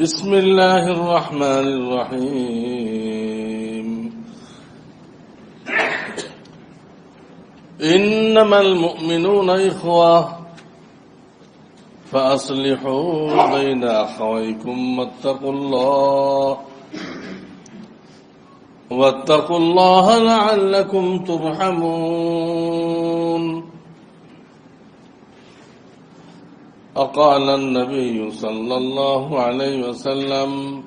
بسم الله الرحمن الرحيم. إنما المؤمنون إخوة فأصلحوا بين أخويكم واتقوا الله واتقوا الله لعلكم ترحمون. فقال النبي صلى الله عليه وسلم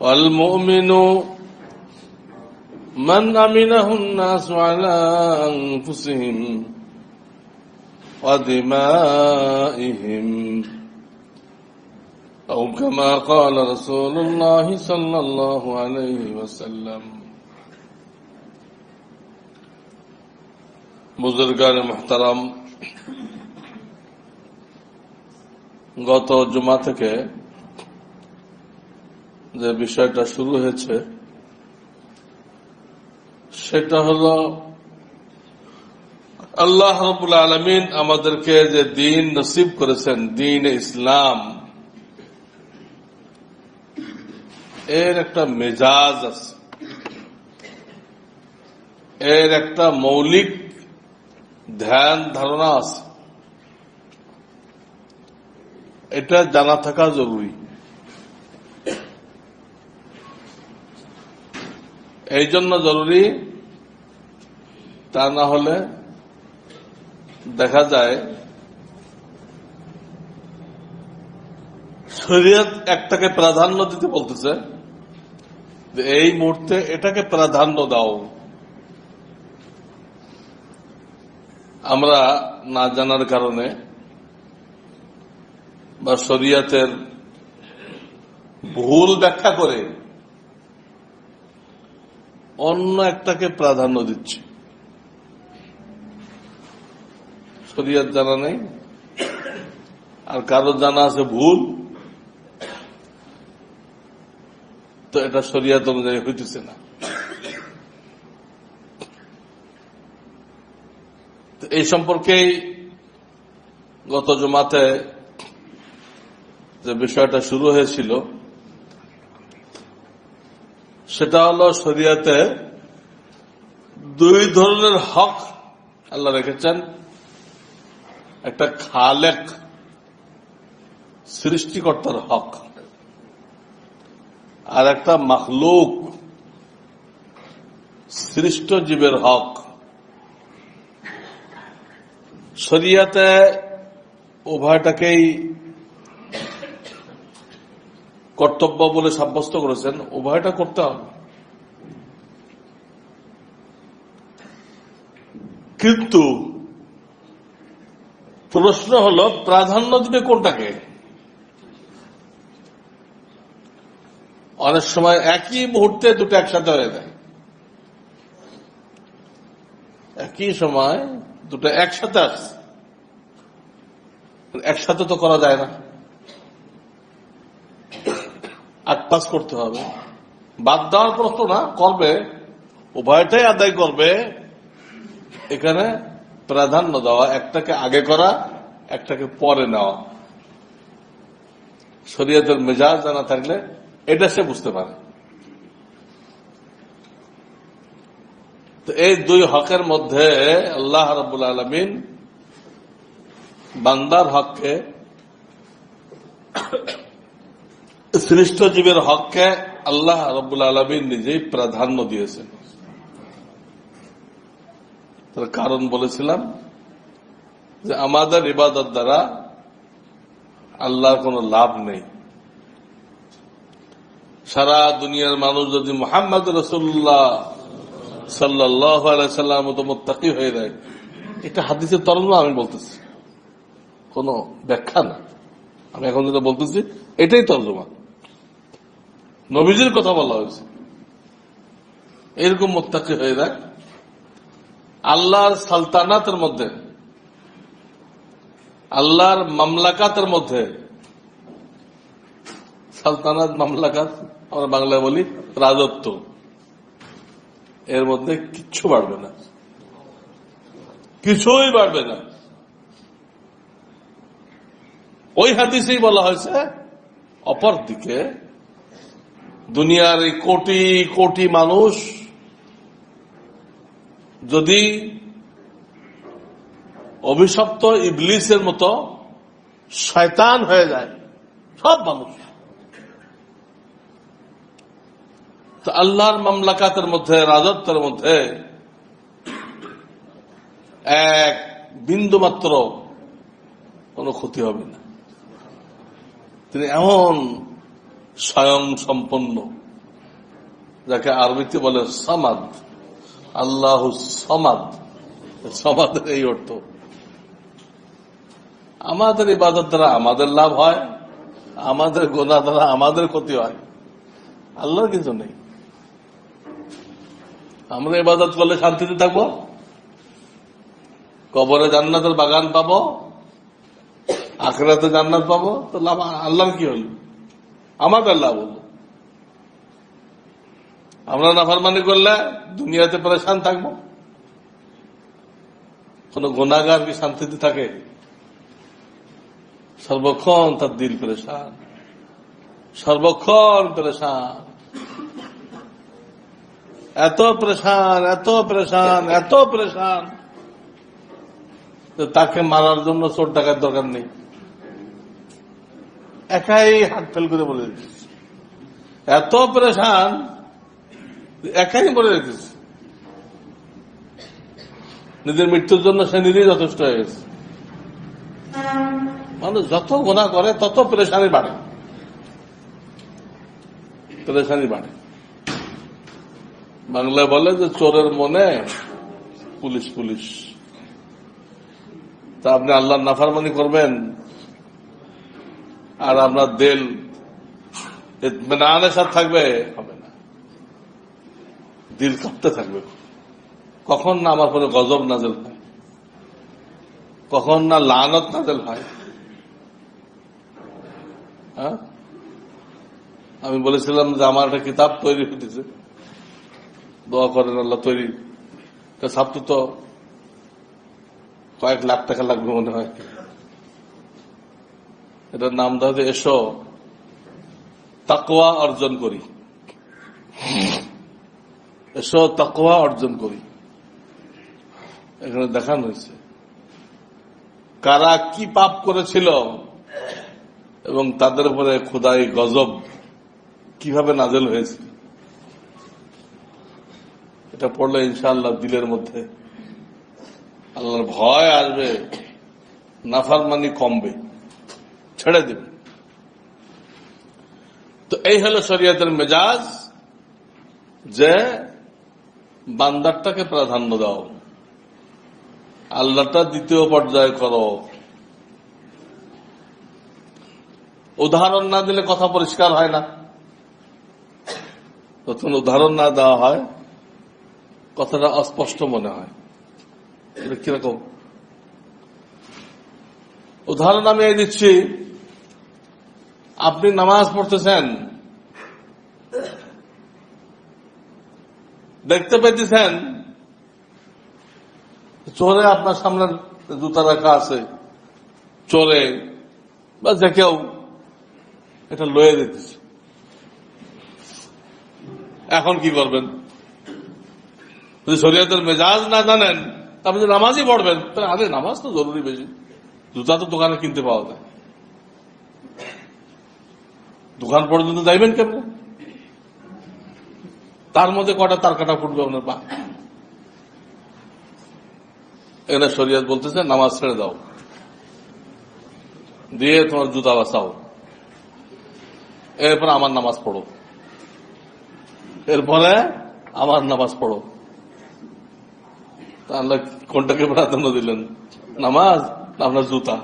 والمؤمن من أمنه الناس على أنفسهم ودمائهم. أو كما قال رسول الله صلى الله عليه وسلم. بزرگان محترم গত জুমা থেকে যে বিষয়টা শুরু হয়েছে, সেটা হলো আল্লাহ রবুল আলমিন আমাদেরকে যে দিন নসিব করেছেন, দিন ইসলাম, এর একটা মেজাজ আছে। এর একটা মৌলিক ধ্যান ধারণা আছে। এটা জানা থাকা জরুরি। এই জন্য জরুরি, তা না হলে দেখা যায় শরীয়ত একটাকে প্রাধান্য দিতে বলতেছে এই মুহূর্তে এটাকে প্রাধান্য দাও। আমরা না জানার কারণে বা শরিয়াতের ভুল ব্যাখ্যা করে অন্য একটাকে প্রাধান্য দিচ্ছে। শরিয়াত জানা নেই, আর কারও জানা আছে ভুল, তো এটা শরিয়াত অনুযায়ী হইতেছে না। এই সম্পর্কেই গত জমাতে যে বিষয়টা শুরু হয়েছিল, সেটা হলো শরিয়াতে দুই ধরনের হক আল্লাহ রেখেছেন। একটা খালেক সৃষ্টিকর্তার হক, আর একটা মখলুক সৃষ্ট জীবের হক। শরিয়াতে উভয়টাকেই কর্তব্য বলে সাব্যস্ত করেছেন, উভয়টা করতে হবে। কিন্তু প্রশ্ন হলো, প্রাধান্য দিবে কোনটাকে? অনেক সময় একই মুহূর্তে দুটো একসাথে হয়ে যায়। একই সময় দুটো একসাথে আসছে। একসাথে তো করা যায় না আট পাস করতে হবে। বাদ দেওয়ার প্রশ্ন না, করবে। উভয়টাই আদায় করবে। এখানে প্রাধান্য দেওয়া, একটাকে আগে করা, একটাকে পরে নেওয়া। শরীয়তের মেজাজ জানা থাকলে এটা সে বুঝতে পারে। তো এই দুই হকের মধ্যে আল্লাহ রবুল আলমিন বান্দার হককে সৃষ্ট জীবের হককে আল্লাহ রবুল আলমিন নিজেই প্রাধান্য দিয়েছেন। তার কারণ বলেছিলাম যে আমাদের ইবাদত দ্বারা আল্লাহর কোনো লাভ নেই। সারা দুনিয়ার মানুষ যদি মোহাম্মদ রসুল্লাহ সাল্লাহ সাল্লাম মতো মোত্তাকি হয়ে যায়, এটা হাদিসের তরঙ্গ আমি বলতেছি। কোনো ব্যাখ্যা না। আমি এখন যেটা বলতেছি, এটাই তর্জমা। নবীজির কথা বলা হয়েছে। এরকম মোত্তাকি হয়ে দেখ। আল্লাহর সালতানাতের মধ্যে, আল্লাহর মামলাকাতের মধ্যে, সালতানাত, মামলাকাত, আমরা বাংলায় বলি রাজত্ব, এর মধ্যে কিচ্ছু বাড়বে না। কিছুই বাড়বে না। ওই হাদিসেই বলা হয়েছে অপর দিকে দুনিয়ার কোটি কোটি মানুষ যদি অভিশপ্ত ইবলিসের মতো শয়তান হয়ে যায়, সব মানুষ। তো আল্লাহর মামলাকাতের মধ্যে, রাজত্বের মধ্যে এক বিন্দু মাত্র কোনো ক্ষতি হবে না। তিনি এমন স্বয়ং সম্পন্ন যাকে আরবিতে বলে সমাদ। আল্লাহ সমাদ। সমাদের এই অর্থ। আমাদের ইবাদত দ্বারা আমাদের লাভ হয়, আমাদের গোনা দ্বারা আমাদের ক্ষতি হয়। আল্লাহর কিছু নেই। আমরা ইবাদত করলে শান্তিতে থাকব। কবরে জান্নাতের বাগান পাবো। আখরাতে জান্নাত পাবো। তো লাভ আল্লাহর কি হলো? আমাদের লাভ হলো আমরা নাফারমানি করলে দুনিয়াতে পরেশান থাকব। কোন গুণাগার কি শান্তিতে থাকে? সর্বক্ষণ তার দিল পরেশান। সর্বক্ষণ পরেশান। এত পরেশান এত পরেশান এত পরেশান। তাকে মারার জন্য চোর টাকার দরকার নেই। একাই হাত ফেল করে বলে দিচ্ছে এত পরেশান একাই বলে দিচ্ছে নিজের মৃত্যুর জন্য সে নিজেই যথেষ্ট হয়ে গেছে। মানুষ যত গোনা করে, তত পরেশানি বাড়ে। পরেশানি বাড়ে। বাংলায় বলে যে চোরের মনে পুলিশ পুলিশ। তা আপনি আল্লাহর নাফারমানি করবেন আর আপনার দিল, ইতমিনানের থাকবে, হবে না। দিল কাঁপতে থাকবে। কখন না আমার পরে গজব নাজেল হয়? কখন না লানত নাজেল হয়? হ্যাঁ? আমি বলেছিলাম যে আমার একটা কিতাব তৈরি হতেছে দোয়া করেন আল্লাহ, তৈরি। তা তো কয়েক লাখ টাকা লাগবে মনে হয়। এটার নাম হচ্ছে এসো। তাকোয়া অর্জন করি। এসো তাকোয়া অর্জন করি। এখানে দেখানো হয়েছে। কারা কি পাপ করেছিল এবং তাদের উপরে খুদাই গজব কীভাবে নাজেল হয়েছিল এটা পড়লে ইনশাআল্লাহ দিলের মধ্যে আল্লাহর ভয় আসবে, নাফারমানি কমবে। ছেড়ে দেবে। তো এই হলো শরীয়তের মেজাজ যে বান্দারটাকে প্রাধান্য দাও। আল্লাহটা দ্বিতীয় পর্যায়ে করো। উদাহরণ না দিলে কথা পরিষ্কার হয় না। নতুন উদাহরণ না দেওয়া হয়, কথাটা অস্পষ্ট মনে হয়। কীরকম? উদাহরণ আমি এই দিচ্ছি আপনি নামাজ পড়তেছেন। দেখতে পেতেছেন চোরে আপনার সামনে জুতা রাখা আছে। চোরে, বা যে কেউ এটা লয়ে দিতেছে এখন কি করবেন? যদি শরীয়তের মেজাজ না জানেন, আপনি নামাজই পড়বেন আরে নামাজ তো জরুরি বেশি। জুতা তো দোকানে কিনতে পাওয়া যায়। দোকান পর্যন্ত যাইবেন কেমন? তার মধ্যে কটা তার কাটা ফুটবে আপনার পা। এখানে শরীয়ত বলতেছে, নামাজ ছেড়ে দাও। দিয়ে তোমার জুতা বাঁচাও। এরপর আমার নামাজ পড়ো। এরপরে আমার নামাজ পড়ো। তা আল্লাহ কোনটাকে প্রাধান্য দিলেন? নামাজ আপনার জুতা?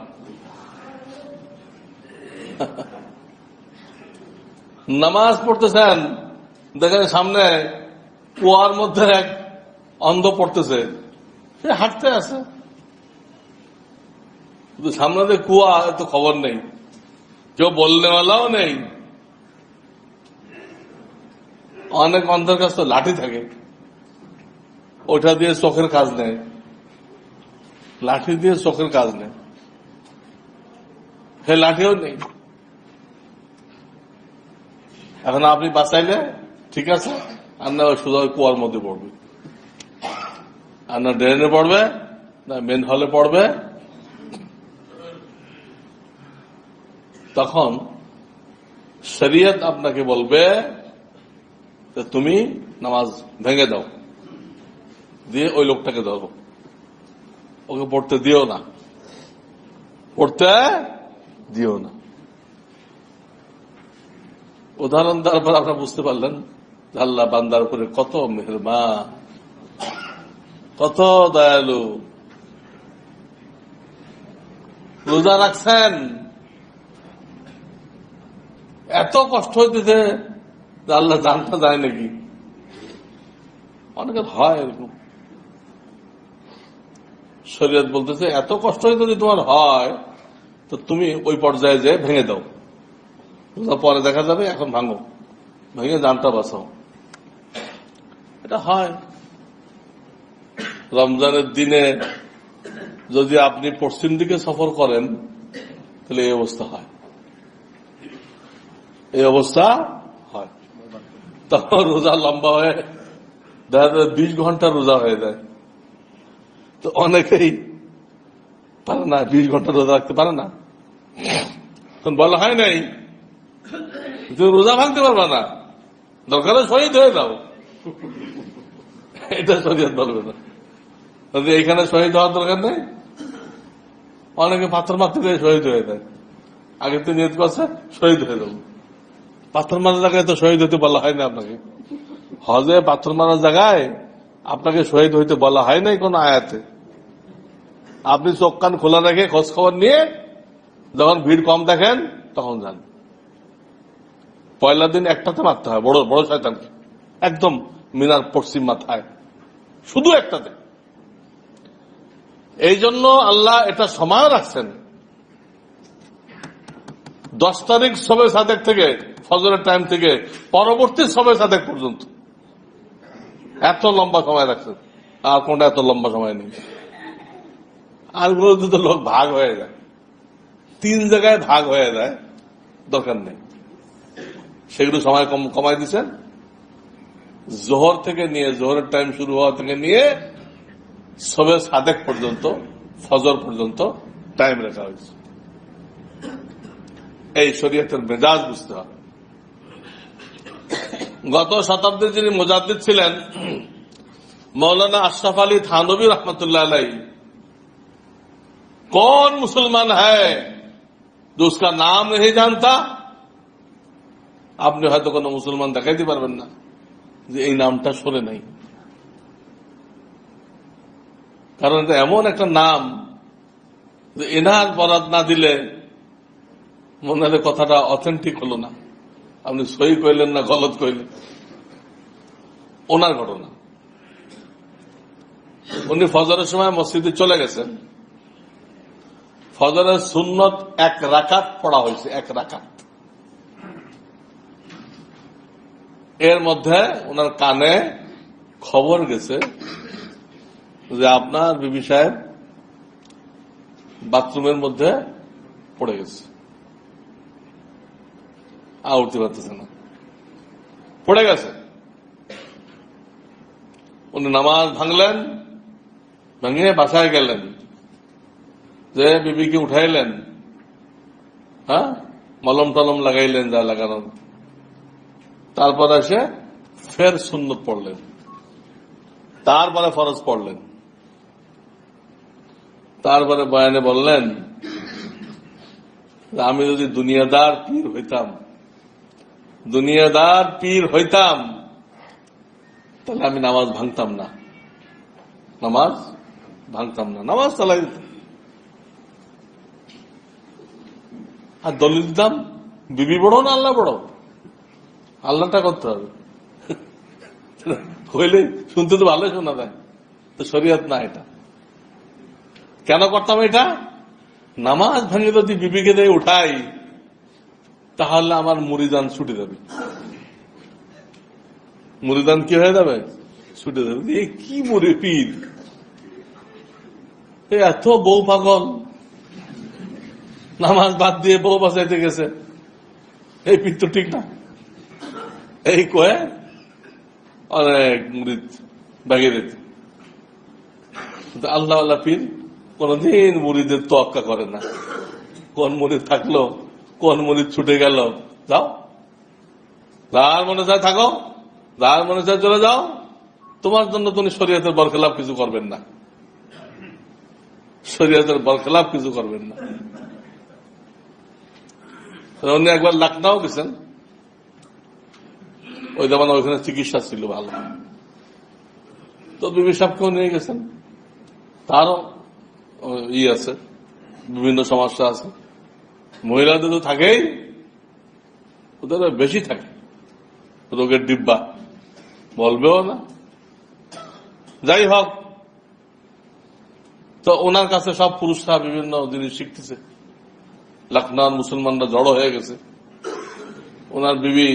নামাজ পড়তেছেন, দেখেন সামনে কুয়ার মধ্যে এক অন্ধ পড়তেছে। সে হাঁটতে আছে। কিন্তু সামনে যে কুয়া, এত খবর নেই। কেউ বললেওয়ালাও নেই। অনেক অন্ধের কাছে তো লাঠি থাকে। ওটা দিয়ে চোখের কাজ নেই। লাঠি দিয়ে চোখের কাজ নেই। সে লাঠিও নেই। এখন আপনি বাঁচাইলে, ঠিক আছে? আর না ওই কুয়ার মধ্যে পড়বে। আর না ড্রেনে পড়বে, না মেন হলে পড়বে। তখন শরিয়ত আপনাকে বলবে যে তুমি নামাজ ভেঙে দাও। দিয়ে ওই লোকটাকে ধরো। ওকে পড়তে দিও না। পড়তে দিও না। উদাহরণ দেওয়ার পর আপনারা বুঝতে পারলেন আল্লাহ বান্দার উপরে কত মেহরবান কত দয়ালু। রোজা রাখছেন। এত কষ্ট হইতেছে আল্লাহ জানতে যায় নাকি? অনেকের হয় এরকম। শরীয়ত বলতেছে, এত কষ্ট হইতে যদি তোমার হয়, তো তুমি ওই পর্যায়ে যে ভেঙে দাও। পরে দেখা যাবে, এখন ভাঙো। ভেঙে জানটা বাঁচাও এটা হয়। রমজানের দিনে যদি আপনি পশ্চিম দিকে সফর করেন, তাহলে এই অবস্থা হয়। এই অবস্থা হয়। তখন রোজা লম্বা হয়ে, দেখা যায় বিশ ঘণ্টা রোজা হয়ে যায়। তো অনেকেই পারে না, বিশ ঘণ্টা রোজা রাখতে পারে না। তখন বলা হয় নাই তুমি রোজা ভাঙতে পারবে না। দরকার শহীদ হয়ে যাও। এটা শরীয়ত বলবে না। যদি এইখানে শহীদ হওয়ার দরকার নেই, অনেকে পাথর মারতে গিয়ে শহীদ হয়ে যায়। আগে তো নিয়ত করছে শহীদ হয়ে যাব। পাথর মারার জায়গায় তো শহীদ হতে বলা হয় না আপনাকে। হজে পাথর মারার জায়গায় আপনাকে শহীদ হইতে বলা হয় নাই কোন আয়াতে। আপনি চোখ কান খোলা রেখে খোঁজ খবর নিয়ে যখন ভিড় কম দেখেন, তখন যান। পয়লা দিন একটাতে মারতে হয়, বড় বড় শয়তানকে। একদম মিনার পশ্চিম মাথায়। শুধু একটাতে। এই জন্য আল্লাহ এটা সময় রাখছেন। দশ তারিখ সবে সাদেক থেকে, ফজরের টাইম থেকে, পরবর্তী সবে সাদেক পর্যন্ত। এত লম্বা সময় রাখছেন। আর কোনটা এত লম্বা সময় নেই। আর তো লোক ভাগ হয়ে যায়। তিন জায়গায় ভাগ হয়ে যায়। দরকার নেই। সেগুলো সময় কম কমাই দিচ্ছেন জোহর থেকে নিয়ে জোহরের টাইম শুরু হওয়া থেকে নিয়ে সবে সাদেক পর্যন্ত ফজর পর্যন্ত টাইম রাখা হয়েছে এই শরীয়তের মেজাজ বুঝতে হবে গত শতাব্দীর যিনি মুজাদ্দিদ ছিলেন মৌলানা আশরাফ আলী থানবী রহমতুল্লাহ আলাই कौन मुसलमान है जो उसका नाम नहीं जानता আপনি হয়তো কোনো মুসলমান দেখাইতে পারবেন না যে এই নামটা শোনে নাই। কারণ এটা এমন একটা নাম যে এনার বরাদ না দিলে মনে হয় কথাটা অথেন্টিক হলো না। আপনি সই কইলেন না, গলত কইলেন। ওনার ঘটনা। উনি ফজরের সময় মসজিদে চলে গেছেন। ফজরের সুন্নত এক রাকাত পড়া হয়েছে, এক রাকাত। এর মধ্যে ওনার কানে খবর গেছে যে আপনার বিবি সাহেব বাথরুমের মধ্যে পড়ে গেছে। আর উঠতে পারতেছে না। পড়ে গেছে। উনি নামাজ ভাঙলেন ভেঙে বাসায় গেলেন। যে বিবিকে উঠাইলেন হ্যাঁ? মলম টলম লাগাইলেন যা লাগানো তারপর এসে ফের সুন্নত পড়লেন। তারপরে ফরজ পড়লেন। তারপরে বয়ানে বললেন, আমি যদি দুনিয়াদার পীর হইতাম, দুনিয়াদার পীর হইতাম, তাহলে আমি নামাজ ভাঙতাম না। নামাজ ভাঙতাম না। নামাজ চালাই দিতাম। আর দলিল দিতাম, বিবি বড় না আল্লাহ বড়? আল্লাহটা করতে হবে। হইলে শুনতে তো ভালোই শোনা যায়। তো শরীয়ত না এটা। কেন করতাম এটা? নামাজ ভেঙে যদি বিবিকে দিয়ে উঠাই, তাহলে আমার মুড়িদান ছুটে যাবে। মুড়িদান কি হয়ে যাবে? ছুটে যাবে। এ কি মুড়ি পীর? এত বউ পাগল। নামাজ বাদ দিয়ে বউ বাঁচাইতে গেছে। এই পীর তো ঠিক না। এই কয়ে অনেক মুড়িদ ব্যাগে দিত আল্লাহ আল্লাহ পীর কোনদিন মুড়িদের তোয়াক্কা করে না। কোন মুড়িদ থাকল, কোন মুড়িদ ছুটে গেল, যাও। যার মনে চায় থাকো, যার মনে চায় চলে যাও। তোমার জন্য তুমি শরীয়তের বরখেলাপ কিছু করবেন না। শরীয়তের বরখেলাপ কিছু করবেন না। উনি একবার লখনৌ গেছেন। ওই যেমন ওইখানে চিকিৎসা ছিল ভালো। তো বিবি সাহেবকেও নিয়ে গেছেন। তারও ই আছে, বিভিন্ন সমস্যা আছে। মহিলাদের তো থাকেই, ওদের বেশি থাকে। রোগের ডিব্বা, বলবেও না। যাই হোক, তো ওনার কাছে সব পুরুষরা বিভিন্ন জিনিস শিখতেছে। লখনৌর মুসলমানরা জড়ো হয়ে গেছে। ওনার বিবি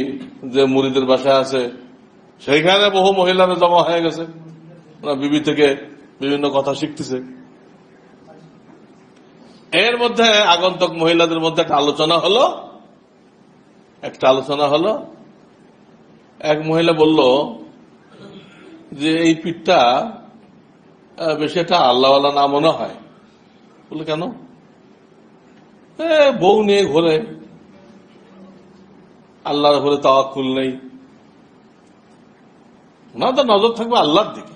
যে মুড়িদের বাসায় আছে, সেইখানে বহু মহিলারা জমা হয়ে গেছে। ওনার বিবি থেকে বিভিন্ন কথা শিখতেছে। এর মধ্যে আগন্তক মহিলাদের মধ্যে একটা আলোচনা হলো। একটা আলোচনা হলো, এক মহিলা বলল যে, এই পিঠটা বেশি একটা আল্লাহওয়ালা না মনে হয়। বলে কেন? বউ নিয়ে ঘোরে। আল্লাহর উপরে তাওয়াক্কুল নেই। ওনার তো নজর থাকবে আল্লাহর দিকে।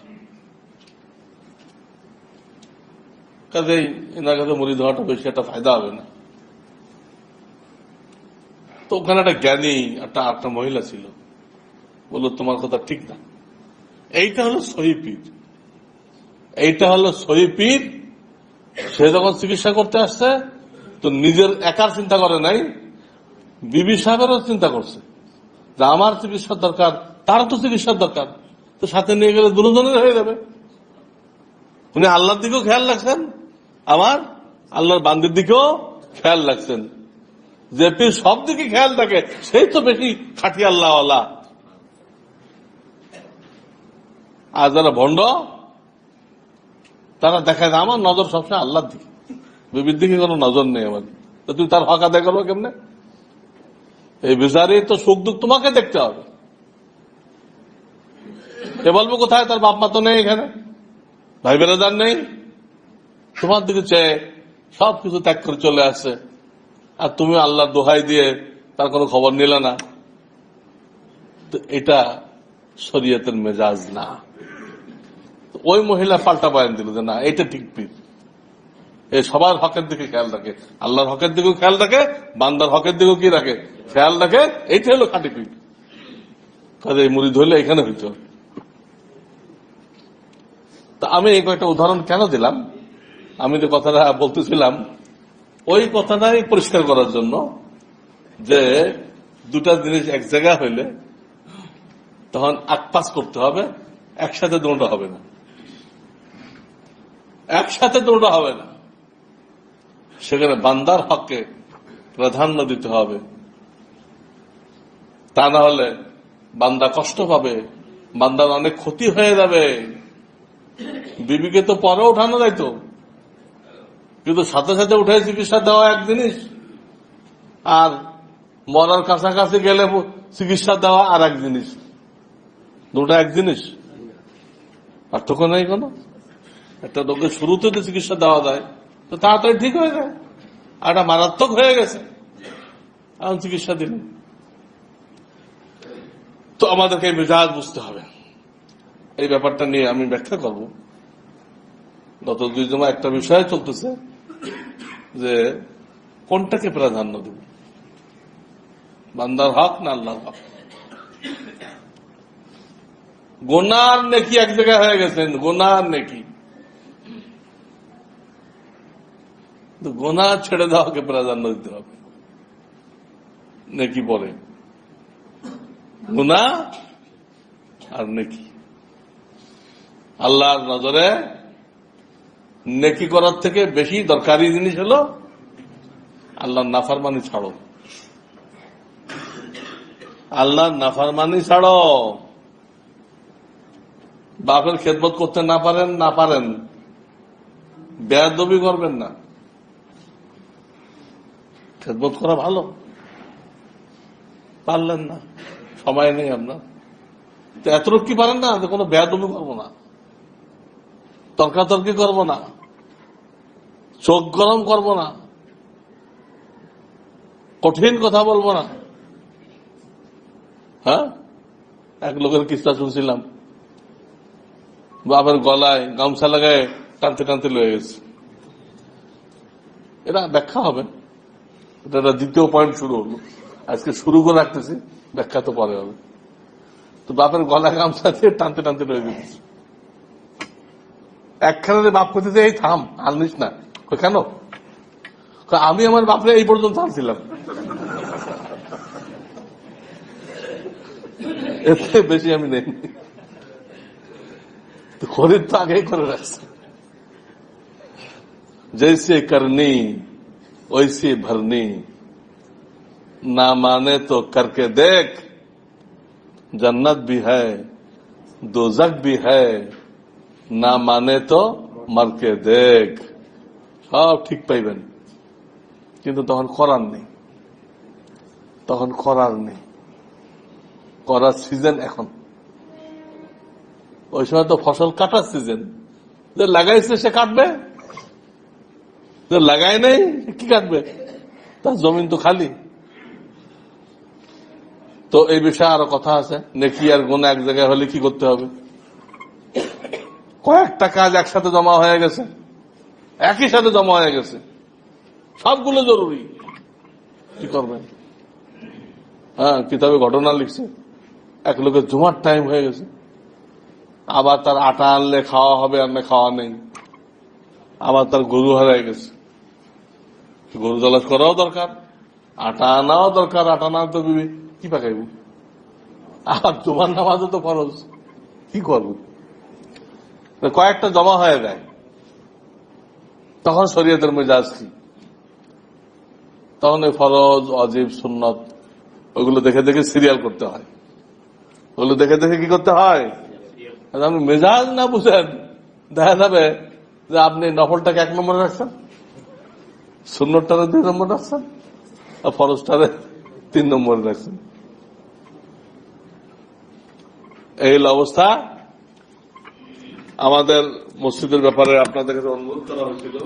কাজেই এনার কাছে মুড়ি দেওয়াটা বেশি একটা ফায়দা হবে না। তো ওখানে একটা জ্ঞানী, একটা একটা মহিলা ছিল। বলল, তোমার কথা ঠিক না। এইটা হলো সহিপীর এইটা হলো সহিপীর সে যখন চিকিৎসা করতে আসছে, তো নিজের একার চিন্তা করে নাই বিবি সাহেবেরও চিন্তা করছে যে আমার চিকিৎসার দরকার তার তো চিকিৎসার দরকার। তো সাথে নিয়ে গেলে দুজনের হয়ে যাবে। উনি আল্লাহর দিকেও খেয়াল রাখছেন আমার আল্লাহর বান্দির দিকেও খেয়াল রাখছেন। যে পীর সব দিকে খেয়াল রাখে, সেই তো বেশি খাটি আল্লাহ আর যারা ভণ্ড, তারা দেখায় যে আমার নজর সবসময় আল্লাহর দিকে। বিবির দিকে কোনো নজর নেই আমার। তো তুই তার হক আদায় কেমনে? এই বিচারে তো সুখ দুঃখ তোমাকে দেখতে হবে। এ বলব কোথায়? তার বাপ মা তো নেই এখানে। ভাই বেরাদার নেই। তোমার দিকে চেয়ে সবকিছু ত্যাগ করে চলে আসছে। আর তুমি আল্লাহর দোহাই দিয়ে তার কোনো খবর নিলে না। তো এটা শরীয়তের মেজাজ না। ওই মহিলা পাল্টা বয়ান দিল যে না, এটা ঠিক এ সবার হকের দিকে খেয়াল রাখে। আল্লাহর হকের দিকেও খেয়াল রাখে, বান্দার হকের দিকেও কি রাখে? খেয়াল রাখে এইটা হলো খাঁটি পীর কাজে মুড়ি ধরলে এখানে হইতো। তা আমি এই কয়েকটা উদাহরণ কেন দিলাম? আমি যে কথাটা বলতেছিলাম, ওই কথাটাই পরিষ্কার করার জন্য যে দুটা জিনিস এক জায়গায় হইলে তখন আকপাস করতে হবে, একসাথে দৌড়া হবে না। একসাথে দৌড়া হবে না। সেখানে বান্দার হককে প্রাধান্য দিতে হবে। তা না হলে বান্দা কষ্ট পাবে, বান্দার অনেক ক্ষতি হয়ে যাবে। বিবিকে তো পরে উঠানো যাইতো কিন্তু সাথে সাথে উঠে চিকিৎসা দেওয়া এক জিনিস, আর মরার কাছাকাছি গেলে চিকিৎসা দেওয়া আর এক জিনিস। দুটা এক জিনিস। পার্থক্য নেই কোনো? একটা রোগের শুরুতে তো চিকিৎসা দেওয়া যায় তো তাড়াতাড়ি ঠিক হয়ে যায়। আর একটা মারাত্মক হয়ে গেছে। এখন চিকিৎসা দিন। তো আমাদেরকে মেজাজ বুঝতে হবে। এই ব্যাপারটা নিয়ে আমি ব্যাখ্যা করব। গত দুই জমা একটা বিষয় চলতেছে যে কোনটাকে প্রাধান্য দেব? বান্দার হক না আল্লাহর হক? গোনার নেকি এক জায়গায় হয়ে গেছেন গোনার নেকি। তো গোনা ছেড়ে দেওয়াকে প্রাধান্য দিতে হবে। নেকি পরে গুনা আর নেকি। আল্লাহর নজরে নেকি করার থেকে বেশি দরকারি জিনিস হলো আল্লাহর নাফারমানি ছাড়ো। আল্লাহর নাফারমানি ছাড়ো। বাপের খেদমত করতে না পারেন না পারেন। বেয়াদবি করবেন না। খেদমত করা ভালো? পারলেন না। সময় নেই আপনার। তো এতটুকু কি পারেন না? কোনো বেয়াদবি করব না। তর্কাতর্কি করব না। চোখ গরম করব না। কঠিন কথা বলব না। হ্যাঁ? এক লোকের কিস্তা শুনছিলাম। বাপের গলায় গামছা লাগায় টানতে টানতে লয়ে গেছে। এটা ব্যাখ্যা হবে। এটা দ্বিতীয় পয়েন্ট শুরু হলো। আজকে শুরু করে রাখতেছি, ব্যাখ্যা তো পরে হবে। তো বাপের গলা গামছা দিয়ে টানতে টানতে রয়ে যেতেছি একখানে বাপ করতে এই থাম আনিস না। কেন? আমি আমার বাপরে এই পর্যন্ত আনছিলাম। এতে বেশি আমি নেই। খরিদ তো আগেই করে রাখছি। জৈসে করনি वैसे भरनी ना माने तो करके देख जन्नत भी है दोजक भी है না মানে তো মারকে দেখ সব ঠিক পাইবেন কিন্তু তখন করার নেই তখন করার নেই করার সিজন এখন ওই সময় তো ফসল কাটার সিজন যে লাগাইছে সে কাটবে যে লাগাই নেই, কি কাটবে? তার জমিন তো খালি। তো এই বিষয়ে আরও কথা আছে, নেকি আর গোনা এক জায়গায় হলে কি করতে হবে? কয়েকটা কাজ একসাথে জমা হয়ে গেছে, একই সাথে জমা হয়ে গেছে। সবগুলো জরুরি। কি করবেন? হ্যাঁ কিতাবে ঘটনা লিখছে, এক লোকের জমার টাইম হয়ে গেছে। আবার তার আটা আনলে খাওয়া হবে, আর খাওয়া নেই। আবার তার গরু হারায় গেছে। গরু জলাস করাও দরকার, আটা আনাও দরকার, আটা না তো বিবি কি পাকাইব? আর তোমার নামাজও তো ফরজ, কি করব? কয়েকটা জমা হয়ে যায়। তখন শরীয়তের মেজাজ কি? তখন এই ফরজ, অজীব, সুন্নত, ওগুলো দেখে দেখে সিরিয়াল করতে হয়। ওগুলো দেখে দেখে কি করতে হয়? আপনি মেজাজ না বুঝেন, দেখা যাবে যে আপনি নফলটাকে এক নম্বরে রাখছেন। শূন্যটারে দুই নম্বর রাখছেন? আর ফরজটারে তিন নম্বরে রাখছেন? এই অবস্থা? আমাদের মসজিদের ব্যাপারে আপনাদের কাছে অনুরোধ করা হয়েছিল।